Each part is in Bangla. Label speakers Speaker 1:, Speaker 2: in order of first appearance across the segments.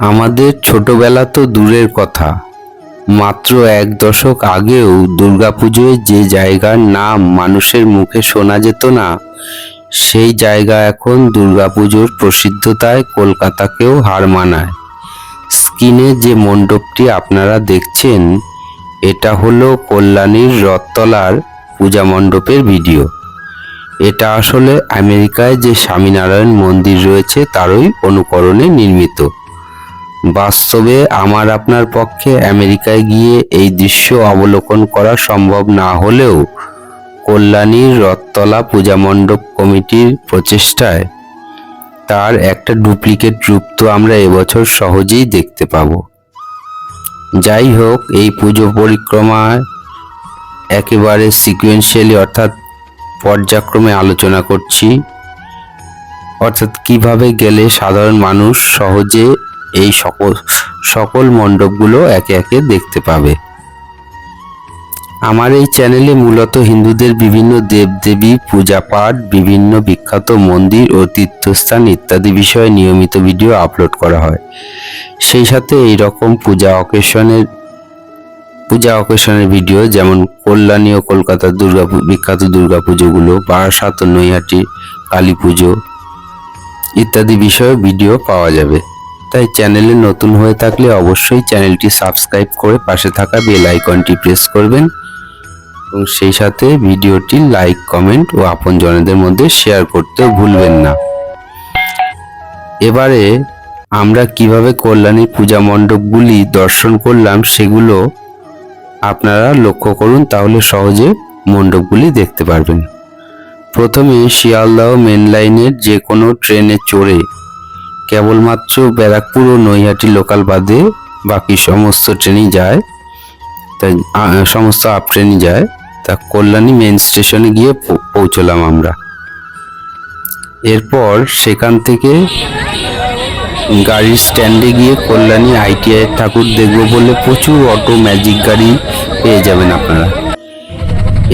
Speaker 1: আমাদের ছোটবেলা তো দূরের কথা। মাত্র এক দশক আগেও দুর্গাপুজোয় যে জায়গার নাম মানুষের মুখে শোনা যেত না, সেই জায়গা এখন দুর্গাপুজোর প্রসিদ্ধতায় কলকাতাকেও হার মানায়। স্ক্রিনে যে মণ্ডপটি আপনারা দেখছেন, এটা হলো কল্যাণীর রথতলার পূজা মণ্ডপের ভিডিও। এটা আসলে আমেরিকায় যে স্বামীনারায়ণ মন্দির রয়েছে, তারই অনুকরণে নির্মিত। বাস্তবে আমার আপনার পক্ষে আমেরিকায় গিয়ে এই দৃশ্য অবলোকন করা সম্ভব না হলেও কল্যাণীর রথতলা পূজা মণ্ডপ কমিটির প্রচেষ্টায় তার একটা ডুপ্লিকেট রূপ তো আমরা এবছর সহজেই দেখতে পাবো। যাই হোক, এই পুজো পরিক্রমায় একেবারে সিকুয়েন্সিয়ালি অর্থাৎ পর্যায়ক্রমে আলোচনা করছি। অর্থাৎ কীভাবে গেলে সাধারণ মানুষ সহজে এই সকল সকল মণ্ডপগুলো একে একে দেখতে পাবে। আমার এই চ্যানেলে মূলত হিন্দুদের বিভিন্ন দেবদেবী পূজা পাঠ বিভিন্ন বিখ্যাত মন্দির ও তীর্থস্থান ইত্যাদি বিষয়ে নিয়মিত ভিডিও আপলোড করা হয়। সেই সাথে এই রকম পূজা অকেশনের পূজা অকেশনের ভিডিও যেমন কল্যাণী ও কলকাতার দুর্গা বিখ্যাত দুর্গা পুজোগুলো বারাসাত ও নৈহাটি কালী পুজো ইত্যাদি বিষয়ে ভিডিও পাওয়া যাবে। তাই চ্যানেলে নতুন হয়ে থাকলে অবশ্যই চ্যানেলটি সাবস্ক্রাইব করে পাশে থাকা বেল আইকনটি প্রেস করবেন এবং সেই সাথে ভিডিওটি লাইক, কমেন্ট ও আপনজনদের মধ্যে শেয়ার করতেও ভুলবেন না। এবারে আমরা কীভাবে কল্যাণী পূজা মণ্ডপগুলি দর্শন করলাম সেগুলো আপনারা লক্ষ্য করুন, তাহলে সহজে মণ্ডপগুলি দেখতে পারবেন। প্রথমে শিয়ালদাহ মেন লাইনের যে কোনো ট্রেনে চড়ে কেবলমাত্র ব্যারাকপুর ও নৈহাটি লোকাল বাদে বাকি সমস্ত ট্রেনই যায়। তাই সমস্ত আপ ট্রেনই যায়। তা কল্যাণী মেন স্টেশনে গিয়ে পৌঁছলাম আমরা। এরপর সেখান থেকে গাড়ির স্ট্যান্ডে গিয়ে কল্যাণী আইটিআই ঠাকুর দেখব বলে প্রচুর অটো ম্যাজিক গাড়ি পেয়ে যাবেন আপনারা।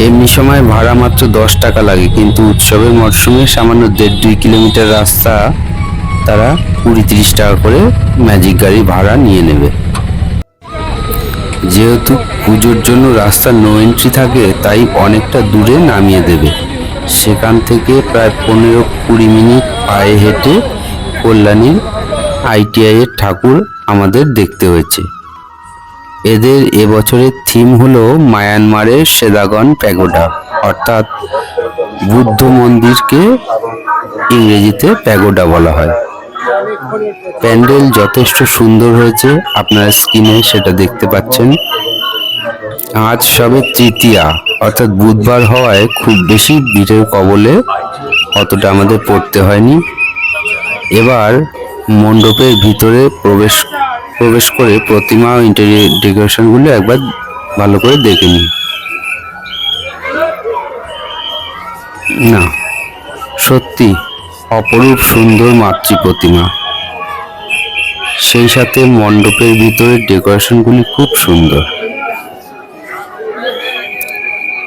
Speaker 1: এমনি সময় ভাড়া মাত্র দশ টাকা লাগে, কিন্তু উৎসবের মরশুমে সামান্য দেড় দুই কিলোমিটার রাস্তা তারা কুড়ি তিরিশ টাকা করে ম্যাজিক গাড়ি ভাড়া নিয়ে নেবে। যেহেতু পুজোর জন্য রাস্তা নো এন্ট্রি থাকে, তাই অনেকটা দূরে নামিয়ে দেবে। সেখান থেকে প্রায় পনেরো কুড়ি মিনিট পায়ে হেঁটে কল্যাণীর আইটিআই এর ঠাকুর আমাদের দেখতে হয়েছে। এদের এবছরের থিম হলো মায়ানমারের সেদাগন প্যাগোডা, অর্থাৎ বুদ্ধ মন্দিরকে ইংরেজিতে প্যাগোডা বলা হয়। প্যান্ডেল যথেষ্ট সুন্দর হয়েছে। আপনারা স্ক্রিনে সেটা দেখতে পাচ্ছেন। আজ সবে তৃতীয়া, অর্থাৎ বুধবার হওয়ায় খুব বেশি ভিড়ের কবলে অতটা আমাদের পড়তে হয়নি। এবার মণ্ডপের ভিতরে প্রবেশ প্রবেশ করে প্রতিমা ও ইন্টেরিয়র ডেকোরেশনগুলো একবার ভালো করে দেখে নিই। না, সত্যি। অপরূপ সুন্দর মাতৃ প্রতিমা। সেই সাথে মণ্ডপের ভিতরে ডেকোরেশনগুলি খুব সুন্দর।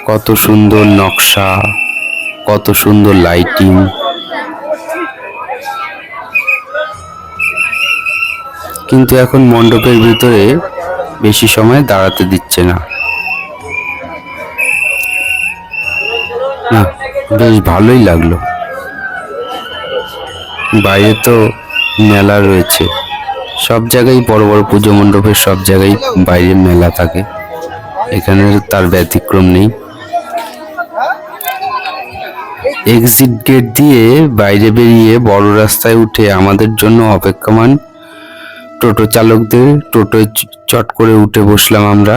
Speaker 1: কত সুন্দর নকশা, কত সুন্দর লাইটিং। কিন্তু এখন মণ্ডপের ভিতরে বেশি সময় দাঁড়াতে দিচ্ছে না। না, বেশ ভালোই লাগল। বাইরে তো মেলা রয়েছে। সব জায়গায় বড় বড় পুজো মণ্ডপের সব জায়গায় বাইরে মেলা থাকে। এখানে তার ব্যতিক্রম নেই। এক্সিট গেট দিয়ে বাইরে বেরিয়ে বড় রাস্তায় উঠে আমাদের জন্য অপেক্ষমান টোটো চালকদের। টোটোয় চট করে উঠে বসলাম আমরা।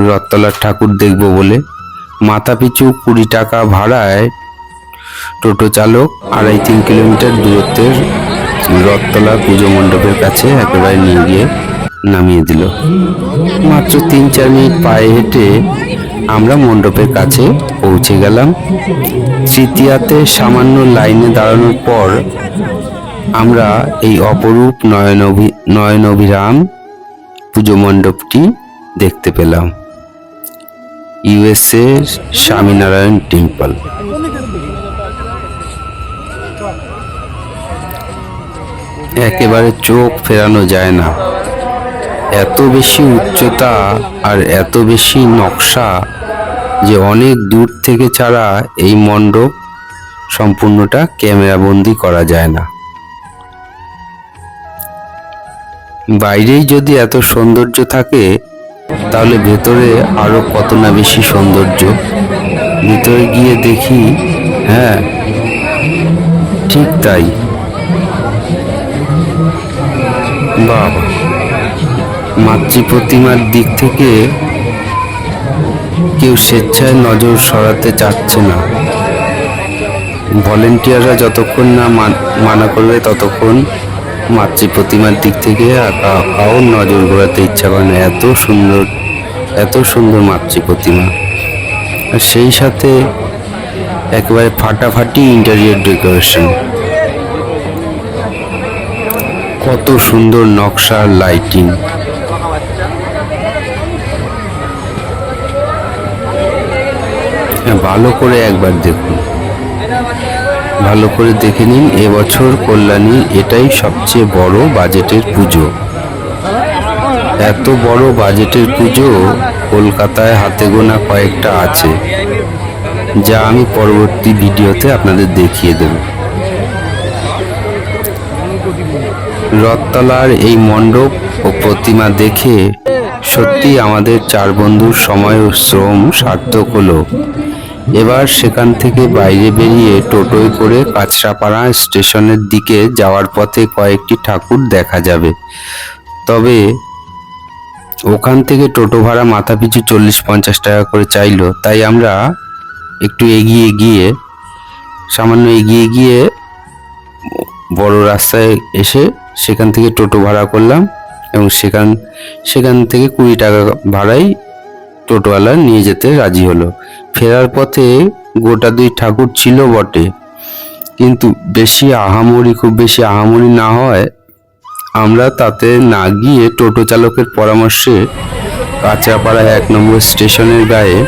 Speaker 1: রথতলার ঠাকুর দেখব বলে। মাথা পিছু কুড়ি টাকা ভাড়ায় টোটো চালক, আড়াই তিন কিলোমিটার দূরত্বের রথতলা পুজো মণ্ডপের কাছে একেবারে নিয়ে গিয়ে নামিয়ে দিল। মাত্র তিন চার মিনিট পায়ে হেঁটে আমরা মণ্ডপের কাছে পৌঁছে গেলাম। তৃতীয়াতে সামান্য লাইনে দাঁড়ানোর পর আমরা এই অপরূপ নয়নভি নয়নভিরাম পুজো মণ্ডপটি দেখতে পেলাম। USA Swaminarayan temple. একেবারে চোখ ফেরানো যায় না। এত বেশি উচ্চতা আর এত বেশি নকশা যে অনেক দূর থেকে ছাড়া এই মণ্ডপ সম্পূর্ণটা ক্যামেরাবন্দি করা যায় না। বাইরেই যদি এত সৌন্দর্য থাকে, তাহলে ভেতরে আরও কত না বেশি সৌন্দর্য। ভিতরে গিয়ে দেখি হ্যাঁ ঠিক তাই। বাবা মাতৃ প্রতিমার দিক থেকে কেউ স্বেচ্ছায় নজর সরাতে চাচ্ছে না। ভলেন্টিয়াররা যতক্ষণ না মান- করবে ততক্ষণ মাতৃ প্রতিমার দিক থেকে কারোর নজর ঘোরাতে ইচ্ছা করে না। এত সুন্দর এত সুন্দর মাতৃ প্রতিমা। আর সেই সাথে একেবারে ফাটাফাটি ইন্টেরিয়র ডেকোরেশন কত সুন্দর নকশা আর লাইটিং হ্যাঁ, ভালো করে একবার দেখুন। ভালো করে দেখে নিন এবছর কল্যাণী এটাই সবচেয়ে বড় বাজেটের পুজো। এত বড় বাজেটের পুজো কলকাতায় হাতে গোনা কয়েকটা আছে যা আমি পরবর্তী ভিডিওতে আপনাদের দেখিয়ে দেব। রথতলার এই মণ্ডপ ও প্রতিমা দেখে সত্যি আমাদের চার বন্ধুর সময় ও শ্রম সার্থক হলো। এবার সেখান থেকে বাইরে বেরিয়ে টোটোয় করে কাঁচরাপাড়া স্টেশনের দিকে যাওয়ার পথে কয়েকটি ঠাকুর দেখা যাবে। তবে ওখান থেকে টোটো ভাড়া মাথা পিছু চল্লিশ পঞ্চাশ টাকা করে চাইলো। তাই আমরা একটু এগিয়ে গিয়ে সামান্য এগিয়ে গিয়ে বড় রাস্তায় এসে সেখান থেকে টোটো ভাড়া করলাম এবং সেখান সেখান থেকে কুড়ি টাকা ভাড়াই টোটোওয়ালা নিয়ে যেতে রাজি হলো। ফেরার পথে গোটা দুই ঠাকুর ছিল বটে। কিন্তু বেশি আহামরি, খুব বেশি আহামরি না হয়, আমরা তাতে না গিয়ে টোটো চালকের পরামর্শে কাঁচরাপাড়া এক নম্বর স্টেশনের গায়ে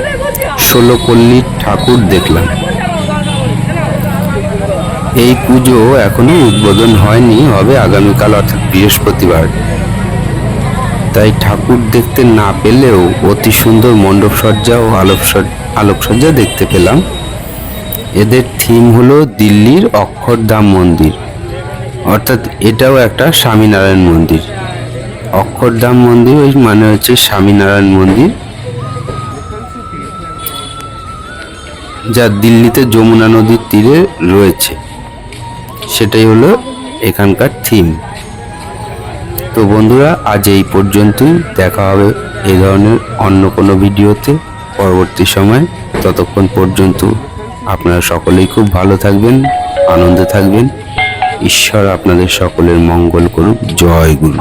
Speaker 1: ষোলো পল্লীর ঠাকুর দেখলাম। এই পুজো এখনও উদ্বোধন হয়নি, হবে আগামীকাল অর্থাৎ বৃহস্পতিবার। তাই ঠাকুর দেখতে না পেলেও অতি সুন্দর মণ্ডপসজ্জা ও আলোকসজ্জা দেখতে পেলাম। এদের থিম হলো দিল্লির অক্ষরধাম মন্দির। অর্থাৎ এটাও একটা স্বামীনারায়ণ মন্দির। অক্ষরধাম মন্দির ওই মানে হচ্ছে স্বামীনারায়ণ মন্দির। যা দিল্লিতে যমুনা নদীর তীরে রয়েছে। সেটাই হলো এখানকার থিম তো বন্ধুরা, আজ এই পর্যন্তই। দেখা হবে এই ধরনের অন্য কোনো ভিডিওতে। পরবর্তী সময়, ততক্ষণ পর্যন্ত আপনারা সকলেই খুব ভালো থাকবেন, আনন্দে থাকবেন। ঈশ্বর আপনাদের সকলের মঙ্গল করুক। জয় গুরু।